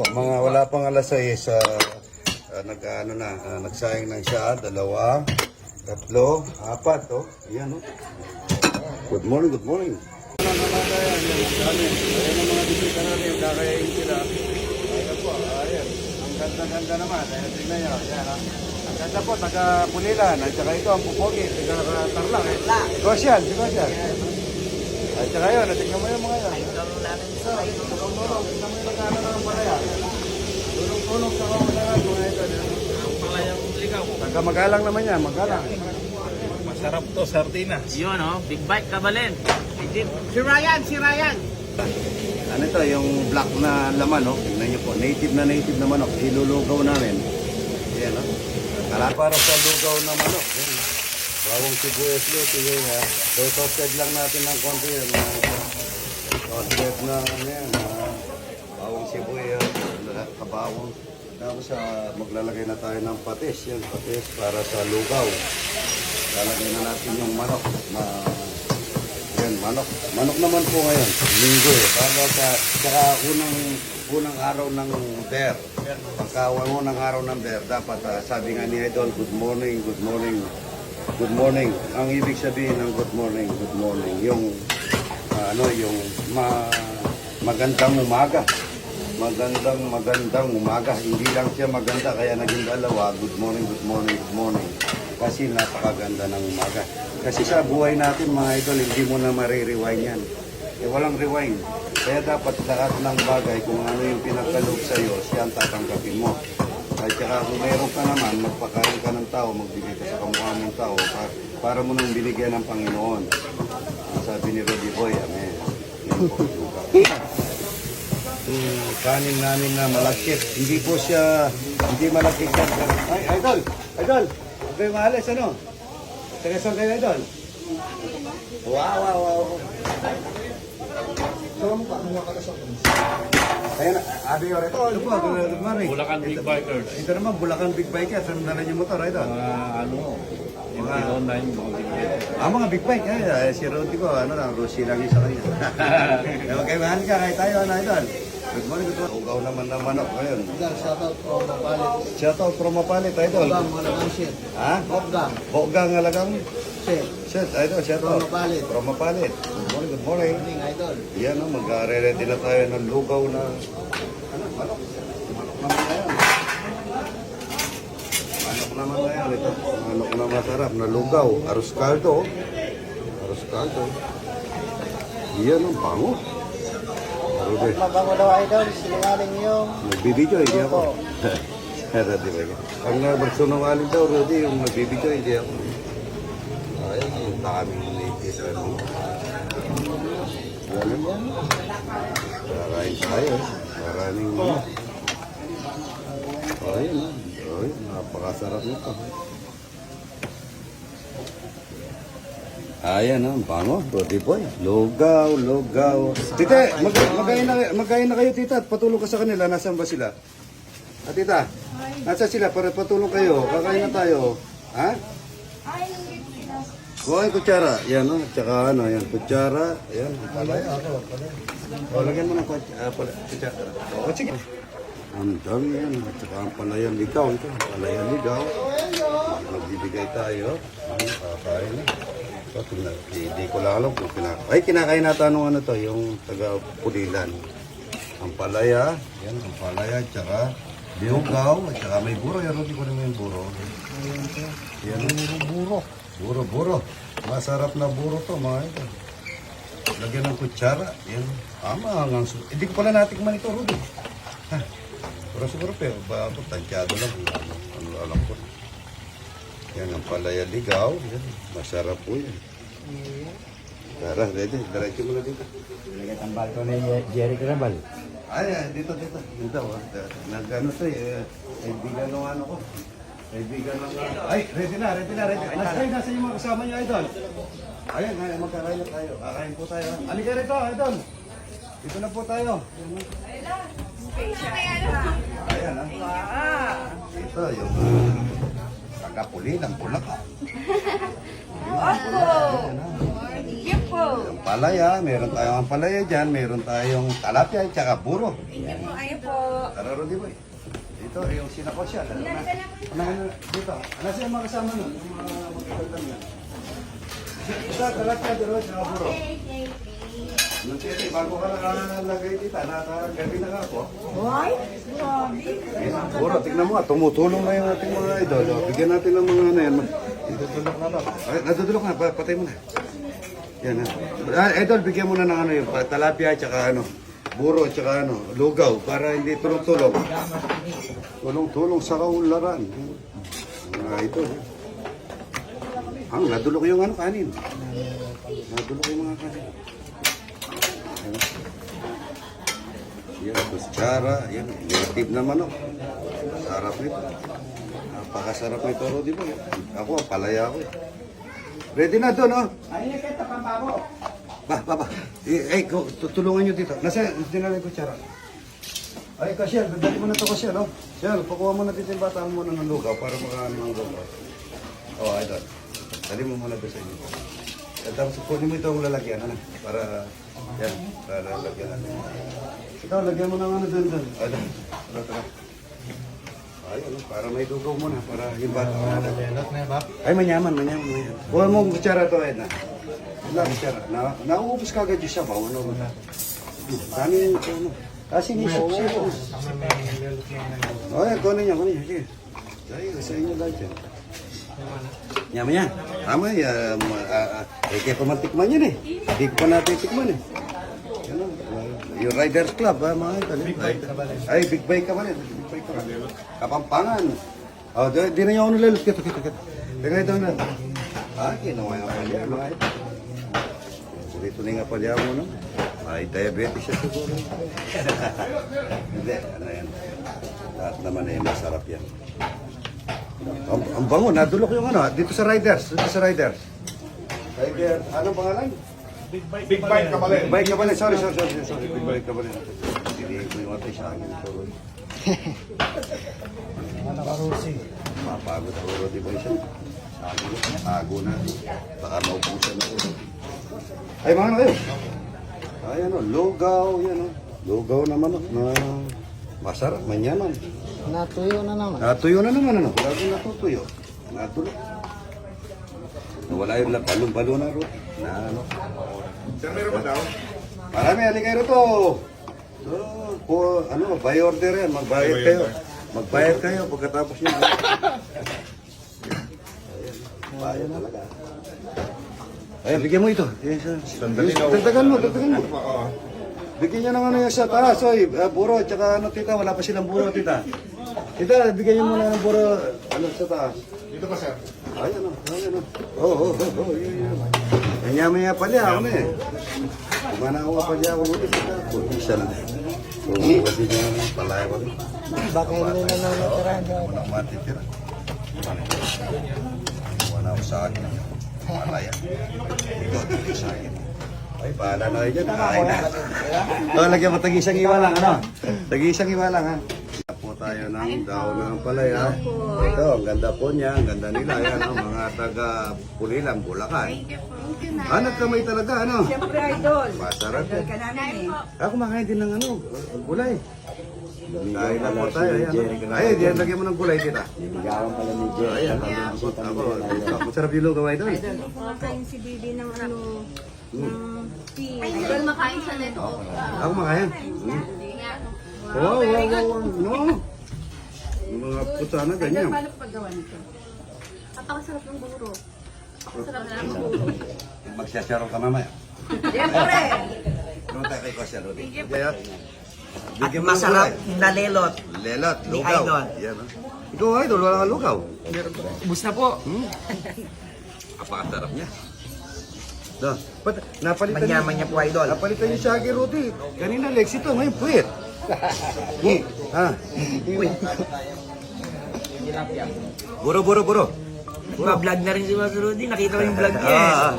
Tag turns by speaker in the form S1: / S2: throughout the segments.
S1: Mga wala pang alas 6, uh, nag, ano na, ah, nagsayang ng siya, dalawa, tatlo, apat, oh. Ayan, oh. Good morning, good morning. Ayan, ang mga bisita namin, kakayain sila. Ayan po, ayan. Ang ganda-ganda naman, ayan, tingnan nyo, ayan, ha. Ang ganda po, taga Pulilan, at saka ito, ang pupogi, taga Tarlac, eh. Gosyan, si Gosyan. At saka yun, natignan mo yung mga yan. Tulong-tulong, tignan mo yung magkano ng palaya. Tulong-tulong sa mga palaya, mga ito.
S2: Palayang ligaw.
S1: Taga magalang naman yan, magalang.
S2: Masarap to, sardinas.
S3: Yun oh, big bike kabalin. Legit. Si Ryan, si Ryan.
S1: Ano ito, yung black na laman, no? Tingnan niyo po, native na native na manok. Ilulugaw namin. Yan, no? Para sa lugaw na manok. Yan. Bawang sibuyas luto yun, ha? So, toasted lang natin ng konti yan. mga Toasted na, ano yan? Bawang sibuyas, lahat kabawang. Tapos, ah, maglalagay na tayo ng patis. Yan, patis para sa lugaw. Lalagay na natin yung manok na yan, manok. Manok naman po ngayon. Linggo eh. Para sa, saka unang, unang araw ng bear. Pagka unang araw ng bear, dapat ah, sabi nga ni Idol, good morning, good morning, good morning. Ang ibig sabihin ng good morning, good morning, yung ah, ano, yung ma, magandang umaga. Magandang, magandang umaga. Hindi lang siya maganda, kaya naging dalawa, good morning, good morning, good morning. Kasi napakaganda ng umaga. Kasi sa buhay natin, mga idol, hindi mo na marirewind yan. Eh, walang rewind. Kaya dapat lahat ng bagay, kung ano yung pinagkaloob sa iyo, siya ang tatanggapin mo. At saka kung mayroon ka naman, magpakain ka ng tao, magbigay ka sa kamukha ng tao, para, para mo nang binigyan ng Panginoon. Ang Sabi ni Rudy Boy, Amen. Yan po, lugaw. Yung kanin namin na malakit. Hindi po siya, hindi malakit yan. Ay, idol! Idol! Huwag kayo maalis, ano? Taga kayo, idol? Wow, wow, wow. Ayan, abi yore. Oh, ano po, good morning.
S2: Bulacan Big Bikers.
S1: Ito naman, Bulacan Big Bike yan. Saan dala yung motor, idol?
S2: Mga ano, yung online, mga tigil.
S1: Ah, mga big bike. Eh, eh, si Rodi ko, ano lang, Rosie lang yung sa kanya. Eh, Okay, mahal ka, kahit tayo, ano, idol? Good morning, good morning. Ugaw naman ng manok ngayon.
S4: Shoutout ko Mapalit.
S1: Shoutout from Mapalit, idol.
S4: Boggang, malagang shit.
S1: Ha?
S4: Boggang,
S1: Bokgang alagang.
S4: shit.
S1: Shit, idol, shoutout.
S4: From Mapalit.
S1: From Mapalit. Good morning, good morning.
S4: Idol.
S1: Yan, no, mag-ready na tayo ng lugaw na... Ano, manok? Manok naman na yan. Manok naman na yan. Ito, manok na masarap na lugaw. Arroz caldo. Arroz caldo. Yan, ang bango. Rudy,
S4: Mabango daw, idol. Sinungaling yung
S1: nagbibidyo, hindi ako. Rudy, ba? Ang nagsunungaling daw, Rudy, yung nagbibidyo, hindi ako. Ay, ang daming? Galing yan. Kakain tayo. Maraming mga. Ayun, ah. Ayun, napakasarap nito. Ayan ah, bango, Brody Boy. Lugaw, lugaw. Tita, mag na, magkain na kayo, tita. at Patulong ka sa kanila. Nasaan ba sila? Ah, tita, nasa sila? Para patulong kayo. Kakain na tayo. Ha? Kuha yung kutsara. Yan, no? Tsaka ano, yan. Kutsara. Yan. Palay. Ako, palay. O, lagyan mo ng kutsara. Ah, palay. Kutsara. O, sige. Ang dami yan. At saka ang palayan ligaw. Ito, palayan ligaw. Magbibigay tayo. Kakain na. So. Hindi ko lang alam kung kinakain. Ay, kinakain nata nung ano to, yung taga Pulilan. Ang palaya. Yan, ang palaya. Tsaka liugaw. At saka may buro. Yan, hindi ko naman yung buro. Yan, buro. Buro, buro. Masarap na buro to, mga ito. Lagyan ng kutsara. Yan. Ama, hanggang su... Hindi ko pala natikman ito, Rudy. Ha? Pero siguro, pero ba ako, tansyado lang. Ano, ano alam ko. Yan ang palaya ligaw. Yan. Masarap po yan. Tara, ready. Diretso mo na dito.
S4: Ang balto ni Jerry Crabal.
S1: Ay, ay, dito, dito. Dito, ah. Nag-ano to eh. Kaibigan ng ano ko. Kaibigan ng ano. Ay, ready na, ready na, ready. Nasa kayo, nasa yung mga kasama niyo, idol. Ayan, ayan, magkakain na tayo. Kakain po tayo. Halika rito, idol. Dito na po tayo. Ayan, ha. Ito, yung uh, tagapuli ng Bulacan. Ayan, ha.
S5: Thank po.
S1: Yung palaya, meron tayong palaya dyan, meron tayong talapia, tsaka buro.
S5: Thank you po. Ayun po.
S1: Tara, Rudy Boy. Dito, yung sinakot siya. Ano na? Ano na? Dito. Ano siya mga kasama nun? Yung mga magkakatan yan. Isa, talapia, dalawa, tsaka buro. Nung titi, bago ka nakalagay dito, nakagabi na nga ako.
S5: Why?
S1: Buro, tignan mo nga, tumutulong na yung ating mga idol. Bigyan natin ng mga ano yan. Natutulok na ba? Ay, natutulok na, pa- patay mo na. Yan ha. Ah, idol, bigyan mo na ng ano yung talapia, tsaka ano, buro, tsaka ano, lugaw, para hindi tulong-tulong. Tulong-tulong sa kaularan. Mga idol. Ang nadulok yung ano, kanin. Nadulok yung mga kanin. Yan. Kutsara, yan, native na manok. Sarap nito. Napakasarap nito, Rodi Boy. Ako, palaya ako eh. Ready na doon, oh. Ba, ba, ba. Eh, eh, tutulungan nyo dito. Nasa, dinala yung kutsara. Ay, Kasyel, dali mo na ito, Kasyel, oh. Kasyel, pakuha mo na dito yung bata mo na ng lugaw para makaano ng lugaw. Oh, ay, doon. Dali mo muna doon sa inyo. At tapos kunin mo itong lalagyan, ano, para, yan, para lalagyan natin. Ikaw, lagyan mo ng ano doon doon. Ay, doon. Tara, tara. Ay, ano, para may dugaw mo na, para yung bata.
S4: Na?
S1: Ay, manyaman, manyaman, manyaman. Kuha mo ang kutsara to, Edna. Kutsara. Na, nauubos ka agad yung sabaw, ano ba? Dami yung ano. Kasi ni Shop siya.
S4: Tama may lelot na
S1: O, yan, kunin niya, kunin niya. Sige. Sige, sa inyo lahat yan. Yaman yan. Tama, yan. Uh, eh, kaya pa matikman yan eh. Hindi ko pa natin tikman eh. Yan o. Yung Riders Club, ha, mga ito. Big bike ka Ay, big bike ba Big bike ka Kapampangan. Oh, di, di na yung ako nalilot. Kito, kito, kito. Teka ito na. Ah, kinuha nga pa niya, mga ito. Dito na nga pa niya mo, no? Ay, diabetes siya siguro. Hindi, ano yan. Lahat naman ay masarap yan. Ang, ang bango, nadulok yung ano, dito sa Riders, dito sa Riders. Rider, anong pangalan?
S2: Big bite kabalin.
S1: Bike ka pala, sorry, sorry, sorry, sorry, big bike ka pala. Hindi ko yung atay sa akin. Sorry.
S4: Ano ka, Rusi?
S1: Mapagod ako, di ba siya? Tago na. Baka maupusan ako. Ay, mga ano kayo? Ay, ano, lugaw, yan o. Lugaw naman, oh, na masarap, manyaman.
S4: Natuyo na naman.
S1: Natuyo na naman, ano? Lagi natutuyo. Natulog. Nawala yung balon-balon na ro. Na ano.
S2: Sir, meron ba daw?
S1: Marami, halika kayo rito. So, po, ano, buy order yan. Magbayad kayo. Magbayad kayo pagkatapos nyo. Ayan. Bayad talaga. Ayan, bigyan mo ito. Siya.
S2: Sandali na.
S1: Dagdagan mo, dagdagan mo. Bigyan niya ng ano yung sa taas, oy. Uh, buro, tsaka ano, tita. Wala pa silang buro, tita. Tita, bigyan niyo muna ng buro, ano, sa taas.
S2: Dito ba, sir?
S1: Ay, ano, ay, ano. Oo, oo, oo, oo, yun, yun. Kanya-maya pala ako na eh. Kumana ako nga pala ako ulit. Isa na. So, pwede niya naman palaya ko rin.
S4: Baka hindi na nanatirahan
S1: Ako na matitira. Wala ako sa akin. Malaya. Ikaw, dito sa akin. Ay, bahala na kayo dyan. Kain na. Ito, lagyan mo tag-isang iwa lang, ano? Tag-isang iwa lang, ha? po tayo ng daw ng palaya. Ito, ang ganda po niya, ang ganda nila. Yan, ang mga taga Pulilan, Bulacan. Ah, nagkamay talaga, ano?
S5: Siyempre, idol.
S1: Masarap
S5: Idol
S1: yan.
S5: ka namin eh.
S1: Ako kumakain din ng ano, gulay. Kain na po tayo. Ayan, ay, diyan, lagyan mo ng gulay kita.
S4: Ligawan pala ni Jerry.
S1: Ayan, ako, ako, ako, sarap yung lugaw, idol.
S5: Kumakain si Bibi ng ano, ng tea.
S6: Idol makain sa neto.
S1: Ako kumakain. Hmm. Wow, wow, wow, wow. No. Yung mga puta na ganyan.
S6: Paano paggawa nito? Napakasarap ng buro. Napakasarap na ng buro.
S1: Magsasyaro ka mamaya.
S5: Siyempre.
S1: Ano tayo kay Kosya, Rodi? Kaya,
S3: At
S1: bigyan mo ng
S3: masarap
S1: gulay.
S3: na lelot.
S1: Lelot,
S3: Ni
S1: lugaw.
S3: Idol.
S1: Yan, oh. Ikaw, idol, wala kang lugaw.
S3: Ubus na po.
S1: Hmm? Napakasarap niya. Da, pat, napalitan
S3: Manyaman niya po, idol.
S1: Napalitan niya siya kay Rudy. Kanina Lex ito, ngayon puwet. Hmm. Ha? Buro, buro, buro.
S3: Ma-vlog na rin si Mas Rudy. Nakita ko yung vlog niya. eh.
S1: Ah, ah.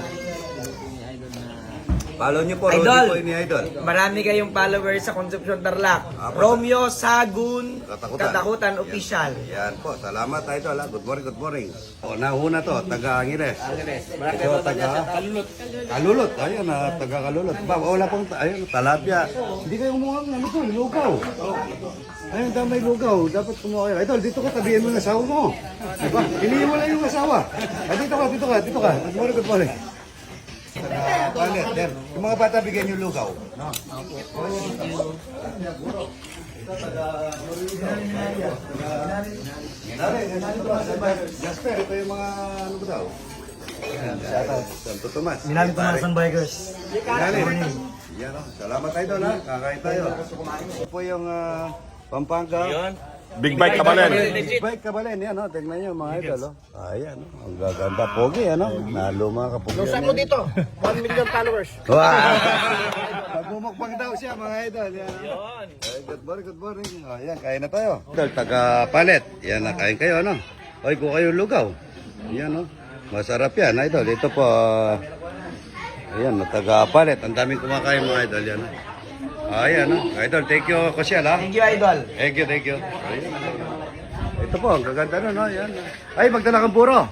S1: Follow niyo po, Rodi
S3: Idol.
S1: Boy ni Idol.
S3: Marami kayong followers sa Concepcion Tarlac. Romeo Sagun
S1: Katakutan.
S3: Katakutan Official.
S1: Yan po, salamat Idol. Ha. Good morning, good morning. O, nahuna to, taga Angeles. Ito, taga Kalulot. Kalulot, ayun, na taga Kalulot. Ba, wala pong, ayun, talapia. Hindi kayo kumuha ng ano to, lugaw. Ayun, damay lugaw. Dapat kumuha kayo. Idol, dito ka, tabihin mo yung asawa mo. Diba? Ilihin mo lang yung asawa. Ay, dito ka, dito ka, dito ka. Good morning, good morning. Palit, there. Yung mga bata, bigyan yung lugaw. No? Jasper, ito yung mga ano ba daw? Shoutout. Santo Tomas.
S4: Minamit ko mga bikers.
S1: Minalin. Yan o. Salamat idol ha. Kakain tayo. Ito po yung ah, Pampanga.
S2: Big bite kabalen.
S1: Big bike kabalen. Yan o. Tingnan nyo mga idol. o. Ayan o. Ang gaganda. Pogi ano. Naluma ka pogi. Lusa ko dito. 1 million followers. Wow. Magmumukbang daw siya mga idol. Yan. Ay, good morning, good morning. O, yan, kain na tayo. Idol, taga palet. Yan, nakain kayo ano. Oy, kuha kayo lugaw. Yan o. Masarap yan, idol. Ito po, ah, ayan, taga palet. Ang daming kumakain mga idol. Yan. Ayan, no? Idol, thank you, Kusyal, ha?
S3: Thank you, Idol.
S1: Thank you, thank you. Ayan. Ito po, ang gaganda nun, no? Yan. Ay, magdala kang puro.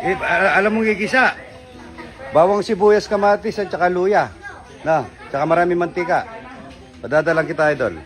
S1: Eh, al- alam mong gigisa. Bawang sibuyas, kamatis, at saka luya. Na, tsaka marami mantika. Padadalang kita, idol.